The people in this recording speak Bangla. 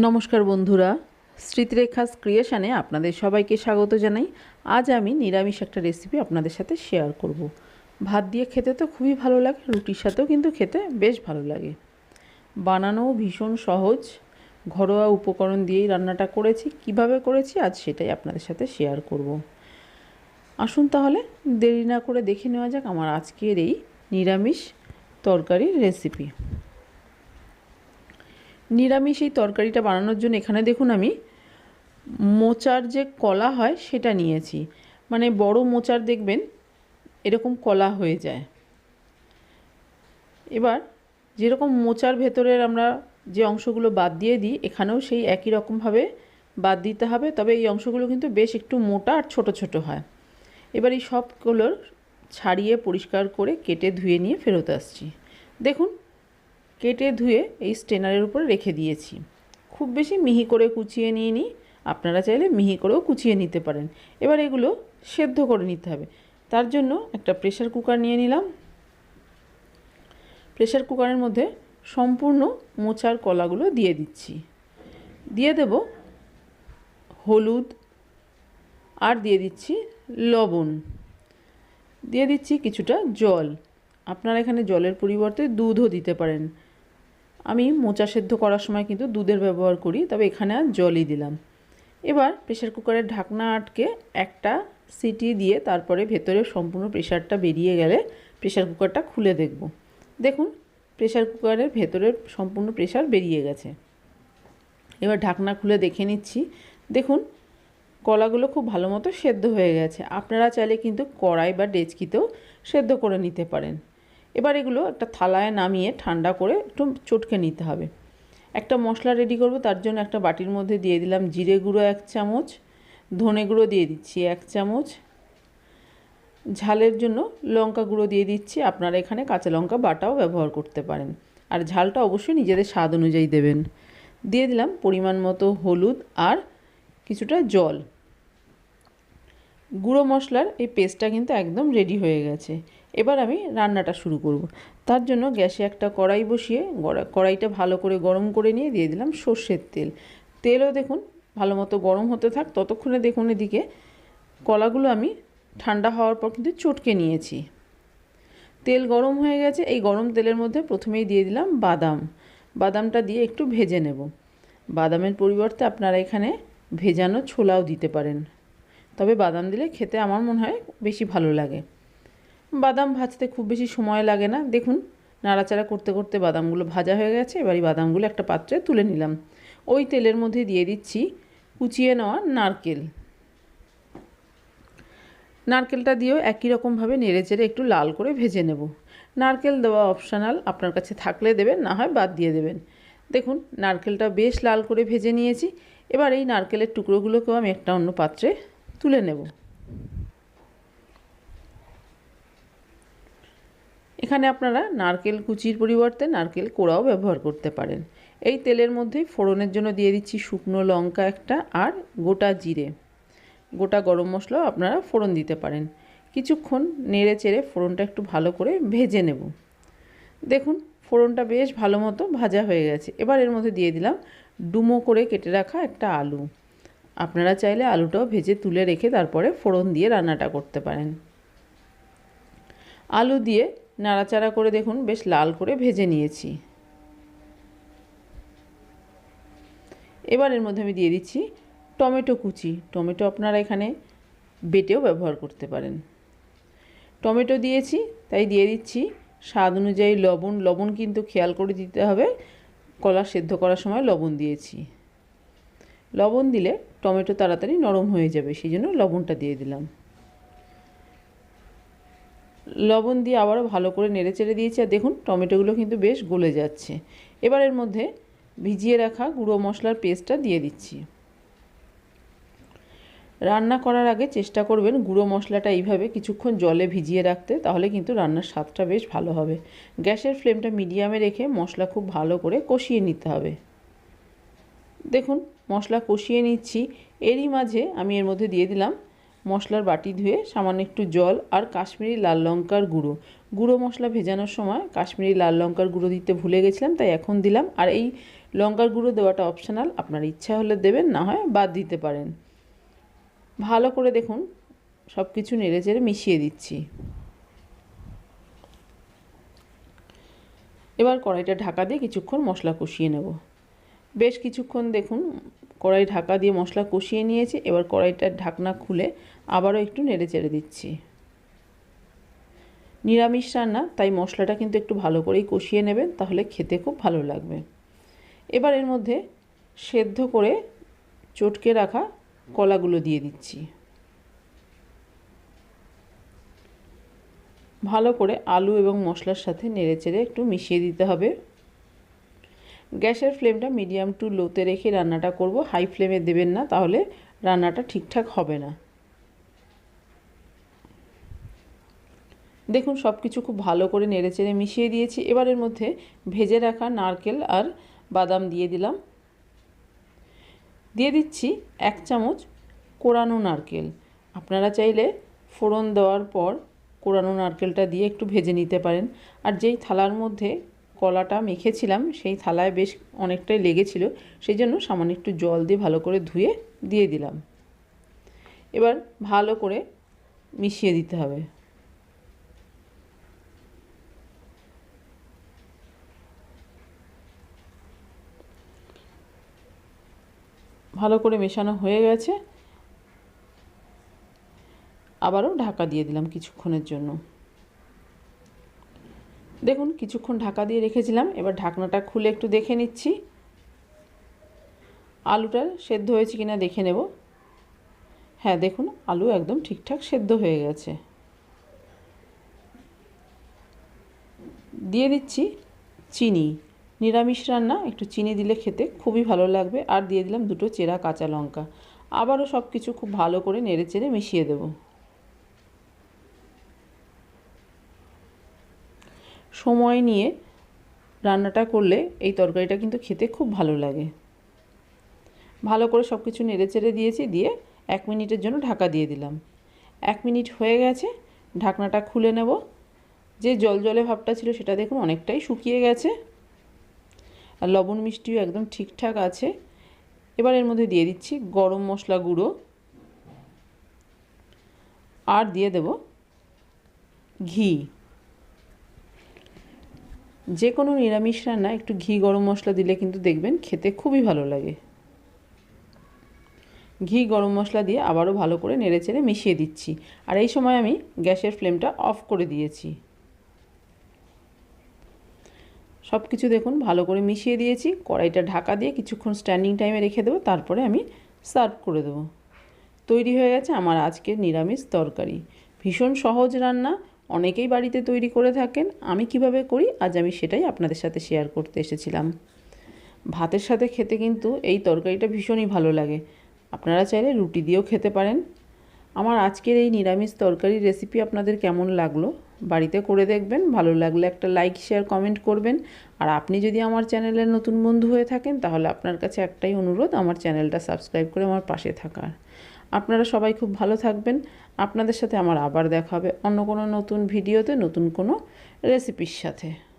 নমস্কার বন্ধুরা, স্মৃতিরেখাস ক্রিয়েশনে আপনাদের সবাইকে স্বাগত জানাই আজ আমি নিরামিষ একটা রেসিপি আপনাদের সাথে শেয়ার করব। ভাত দিয়ে খেতে তো খুবই ভালো লাগে, রুটির সাথেও কিন্তু খেতে বেশ ভালো লাগে বানানোও ভীষণ সহজ ঘরোয়া উপকরণ দিয়েই রান্নাটা করেছি, কীভাবে করেছি আজ সেটাই আপনাদের সাথে শেয়ার করব। আসুন তাহলে দেরি না করে দেখে নেওয়া যাক আমার আজকের এই নিরামিষ তরকারির রেসিপি নিরামিষ এই তরকারিটা বানানোর জন্য এখানে দেখুন আমি মোচার যে কলা হয় সেটা নিয়েছি। মানে বড় মোচার দেখবেন এরকম কলা হয়ে যায়। এবার যেরকম মোচার ভেতরের আমরা যে অংশগুলো বাদ দিয়ে দিই, এখানেও সেই একই রকমভাবে বাদ দিতে হবে। তবে এই অংশগুলো কিন্তু বেশ একটু মোটা আর ছোট ছোট হয়। এবার এই সবগুলোর ছাড়িয়ে পরিষ্কার করে কেটে ধুয়ে নিয়ে ফেরত আসছি। দেখুন কেটে ধুয়ে এই স্টেনারের উপরে রেখে দিয়েছি। খুব বেশি মিহি করে কুচিয়ে নিয়ে নিই আপনারা চাইলে মিহি করেও কুচিয়ে নিতে পারেন। এবার এগুলো সেদ্ধ করে নিতে হবে। তার জন্য একটা প্রেশার কুকার নিয়ে নিলাম। প্রেশার কুকারের মধ্যে সম্পূর্ণ মোচার কলাগুলো দিয়ে দিচ্ছি। দিয়ে দেব হলুদ আর দিয়ে দিচ্ছি লবণ। দিয়ে দিচ্ছি কিছুটা জল। আপনারা এখানে জলের পরিবর্তে দুধও দিতে পারেন। আমি মোচা সেদ্ধ করার সময় কিন্তু দুধের ব্যবহার করি, তবে এখানে আর জলই দিলাম। এবার প্রেশার কুকারের ঢাকনা আটকে একটা সিটি দিয়ে তারপরে ভেতরে সম্পূর্ণ প্রেশারটা বেরিয়ে গেলে প্রেশার কুকারটা খুলে দেখব। দেখুন প্রেশার কুকারের ভেতরের সম্পূর্ণ প্রেশার বেরিয়ে গেছে। এবার ঢাকনা খুলে দেখে নিচ্ছি। দেখুন, কলাগুলো খুব ভালো মতো সেদ্ধ হয়ে গেছে। আপনারা চাইলে কিন্তু কড়াই বা ডেচকিতেও সেদ্ধ করে নিতে পারেন। এবার এগুলো একটা থালায় নামিয়ে ঠান্ডা করে একটু চটকে নিতে হবে। একটা মশলা রেডি করব, তার জন্য একটা বাটির মধ্যে দিয়ে দিলাম জিরে গুঁড়ো এক চামচ, ধনে গুঁড়ো দিয়ে দিচ্ছি এক চামচ। ঝালের জন্য লঙ্কা গুঁড়ো দিয়ে দিচ্ছি, আপনারা এখানে কাঁচা লঙ্কা বাটাও ব্যবহার করতে পারেন। আর ঝালটা অবশ্যই নিজেদের স্বাদ অনুযায়ী দেবেন। দিয়ে দিলাম পরিমাণ মতো হলুদ আর কিছুটা জল। গুঁড়ো মশলার এই পেস্টটা কিন্তু একদম রেডি হয়ে গেছে। এবার আমি রান্নাটা শুরু করব। তার জন্য গ্যাসে একটা কড়াই বসিয়ে কড়াইটা ভালো করে গরম করে নিয়ে দিয়ে দিলাম সর্ষের তেল। তেলও দেখুন ভালো মতো গরম হতে থাক, ততক্ষণে দেখুন এদিকে কলাগুলো আমি ঠান্ডা হওয়ার পর কিন্তু চটকে নিয়েছি। তেল গরম হয়ে গেছে, এই গরম তেলের মধ্যে প্রথমেই দিয়ে দিলাম বাদাম। বাদামটা দিয়ে একটু ভেজে নেব। বাদামের পরিবর্তে আপনারা এখানে ভেজানো ছোলাও দিতে পারেন। তবে বাদাম দিলে খেতে আমার মনে হয় বেশি ভালো লাগে। বাদাম ভাজতে খুব বেশি সময় লাগে না। দেখুন, নাড়াচাড়া করতে করতে বাদামগুলো ভাজা হয়ে গেছে। এবার এই বাদামগুলো একটা পাত্রে তুলে নিলাম। ওই তেলের মধ্যে দিয়ে দিচ্ছি কুচিয়ে নেওয়া নারকেল। নারকেলটা দিয়েও একই রকমভাবে নেড়ে চেড়ে একটু লাল করে ভেজে নেব। নারকেল দেওয়া অপশানাল আপনার কাছে থাকলে দেবেন, না হয় বাদ দিয়ে দেবেন। দেখুন, নারকেলটা বেশ লাল করে ভেজে নিয়েছি। এবার এই নারকেলের টুকরোগুলোকেও আমি একটা অন্য পাত্রে তুলে নেব। এখানে আপনারা নারকেল কুচির পরিবর্তে নারকেল কোড়াও ব্যবহার করতে পারেন। এই তেলের মধ্যেই ফোড়নের জন্য দিয়ে দিচ্ছি শুকনো লঙ্কা একটা আর গোটা জিরে। গোটা গরম মশলাও আপনারা ফোড়ন দিতে পারেন। কিছুক্ষণ নেড়ে চেড়ে ফোড়নটা একটু ভালো করে ভেজে নেব। দেখুন, ফোড়নটা বেশ ভালো মতো ভাজা হয়ে গেছে। এবার এর মধ্যে দিয়ে দিলাম ডুমো করে কেটে রাখা একটা আলু। আপনারা চাইলে আলুটাও ভেজে তুলে রেখে তারপরে ফোড়ন দিয়ে রান্নাটা করতে পারেন। আলু দিয়ে নাড়াচাড়া করে দেখুন, বেশ লাল করে ভেজে নিয়েছি। এবার এর মধ্যে আমি দিয়ে দিচ্ছি টমেটো কুচি। টমেটো আপনারা এখানে বেটেও ব্যবহার করতে পারেন। টমেটো দিয়েছি, তাই দিয়ে দিচ্ছি। স্বাদ অনুযায়ী লবণ। লবণ কিন্তু খেয়াল করে দিতে হবে, কলা সেদ্ধ করার সময় লবণ দিয়েছি। লবণ দিলে টমেটো তাড়াতাড়ি নরম হয়ে যাবে, সেই জন্য লবণটা দিয়ে দিলাম। লবণ দিয়ে আবারও ভালো করে নেড়ে চেড়ে দিয়েছি আর দেখুন টমেটোগুলো কিন্তু বেশ গলে যাচ্ছে। এবার এর মধ্যে ভিজিয়ে রাখা গুঁড়ো মশলার পেস্টটা দিয়ে দিচ্ছি। রান্না করার আগে চেষ্টা করবেন গুঁড়ো মশলাটা এইভাবে কিছুক্ষণ জলে ভিজিয়ে রাখতে, তাহলে কিন্তু রান্নার স্বাদটা বেশ ভালো হবে। গ্যাসের ফ্লেমটা মিডিয়ামে রেখে মশলা খুব ভালো করে কষিয়ে নিতে হবে। দেখুন মশলা কষিয়ে নিচ্ছি। এরই মাঝে আমি এর মধ্যে দিয়ে দিলাম মশলার বাটি ধুয়ে সামান্য একটু জল আর কাশ্মীরি লাল লঙ্কার গুঁড়ো। গুঁড়ো মশলা ভেজানোর সময় কাশ্মীরি লাল লঙ্কার গুঁড়ো দিতে ভুলে গেছিলাম, তাই এখন দিলাম। আর এই লঙ্কার গুঁড়ো দেওয়াটা অপশনাল আপনার ইচ্ছা হলে দেবেন, না হয় বাদ দিতে পারেন। ভালো করে দেখুন সব কিছু নেড়ে চেড়ে মিশিয়ে দিচ্ছি। এবার কড়াইটা ঢাকা দিয়ে কিছুক্ষণ মশলা কষিয়ে নেব। বেশ কিছুক্ষণ দেখুন কড়াই ঢাকা দিয়ে মশলা কষিয়ে নিয়েছি, এবার কড়াইটার ঢাকনা খুলে আবারও একটু নেড়ে চেড়ে দিচ্ছি। নিরামিষ রান্না, তাই মশলাটা কিন্তু একটু ভালো করেই কষিয়ে নেবেন, তাহলে খেতে খুব ভালো লাগবে। এবার এর মধ্যে সেদ্ধ করে চটকে রাখা কলাগুলো দিয়ে দিচ্ছি। ভালো করে আলু এবং মশলার সাথে নেড়ে চেড়ে একটু মিশিয়ে দিতে হবে। গ্যাসের ফ্লেমটা মিডিয়াম টু লোতে রেখে রান্নাটা করব। হাই ফ্লেমে দেবেন না, তাহলে রান্নাটা ঠিকঠাক হবে না। দেখুন সব কিছু খুব ভালো করে নেড়ে চেড়ে মিশিয়ে দিয়েছি। এবার এর মধ্যে ভেজে রাখা নারকেল আর বাদাম দিয়ে দিলাম। দিয়ে দিচ্ছি এক চামচ কোরানো নারকেল। আপনারা চাইলে ফোড়ন দেওয়ার পর কোরানো নারকেলটা দিয়ে একটু ভেজে নিতে পারেন। আর যেই থালার মধ্যে কলাটা মেখেছিলাম, সেই থালায় বেশ অনেকটাই লেগেছিল, সেই জন্য সামান্য একটু জল দিয়ে ভালো করে ধুয়ে দিয়ে দিলাম। এবার ভালো করে মিশিয়ে দিতে হবে। ভালো করে মেশানো হয়ে গেছে। আবারও ঢাকা দিয়ে দিলাম কিছুক্ষণের জন্য। দেখুন, কিছুক্ষণ ঢাকা দিয়ে রেখেছিলাম। এবার ঢাকনাটা খুলে একটু দেখে নিচ্ছি। আলুটা সেদ্ধ হয়েছে কিনা দেখে নেব। হ্যাঁ দেখুন, আলু একদম ঠিকঠাক সেদ্ধ হয়ে গেছে। দিয়ে দিচ্ছি চিনি। নিরামিষ রান্না, একটু চিনি দিলে খেতে খুবই ভালো লাগবে। আর দিয়ে দিলাম দুটো চেরা কাঁচা লঙ্কা। আবারও সব কিছু খুব ভালো করে নেড়ে চেড়ে মিশিয়ে দেবো। সময় নিয়ে রান্নাটা করলে এই তরকারিটা কিন্তু খেতে খুব ভালো লাগে। ভালো করে সব কিছু নেড়ে চেড়ে দিয়েছি, দিয়ে এক মিনিটের জন্য ঢাকা দিয়ে দিলাম। এক মিনিট হয়ে গেছে, ঢাকনাটা খুলে নেব। যে জল জলে ভাবটা ছিল সেটা দেখুন অনেকটাই শুকিয়ে গেছে। আর লবণ মিষ্টিও একদম ঠিকঠাক আছে। এবার এর মধ্যে দিয়ে দিচ্ছি গরম মশলা গুঁড়ো। আর দিয়ে দেব ঘি। যে কোনো নিরামিষ রান্না একটু ঘি, গরম মশলা দিলে কিন্তু দেখবেন খেতে খুবই ভালো লাগে। ঘি, গরম মশলা দিয়ে আবারও ভালো করে নেড়ে চেড়ে মিশিয়ে দিচ্ছি। আর এই সময় আমি গ্যাসের ফ্লেমটা অফ করে দিয়েছি। সব কিছু দেখুন, ভালো করে মিশিয়ে দিয়েছি। কড়াইটা ঢাকা দিয়ে কিছুক্ষণ স্ট্যান্ডিং টাইমে রেখে দেবো, তারপরে আমি সার্ভ করে দেবো। তৈরি হয়ে গেছে আমার আজকের নিরামিষ তরকারি। ভীষণ সহজ রান্না অনেকেই বাড়িতে তৈরি করে থাকেন। আমি কীভাবে করি? আজ আমি সেটাই আপনাদের সাথে শেয়ার করতে এসেছিলাম। ভাতের সাথে খেতে কিন্তু এই তরকারিটা ভীষণই ভালো লাগে। আপনারা চাইলে রুটি দিয়েও খেতে পারেন। আমার আজকের এই নিরামিষ তরকারির রেসিপি আপনাদের কেমন লাগল? বাড়িতে করে দেখবেন। ভালো লাগলে একটা লাইক শেয়ার কমেন্ট করবেন। আর আপনি যদি আমার চ্যানেলের নতুন বন্ধু হয়ে থাকেন, তাহলে আপনার কাছে একটাই অনুরোধ, আমার চ্যানেলটা সাবস্ক্রাইব করে আমার পাশে থাকার। আপনারা সবাই খুব ভালো থাকবেন। আপনাদের সাথে আমার আবার দেখা হবে অন্য কোনো নতুন ভিডিওতে, নতুন কোনো রেসিপির সাথে।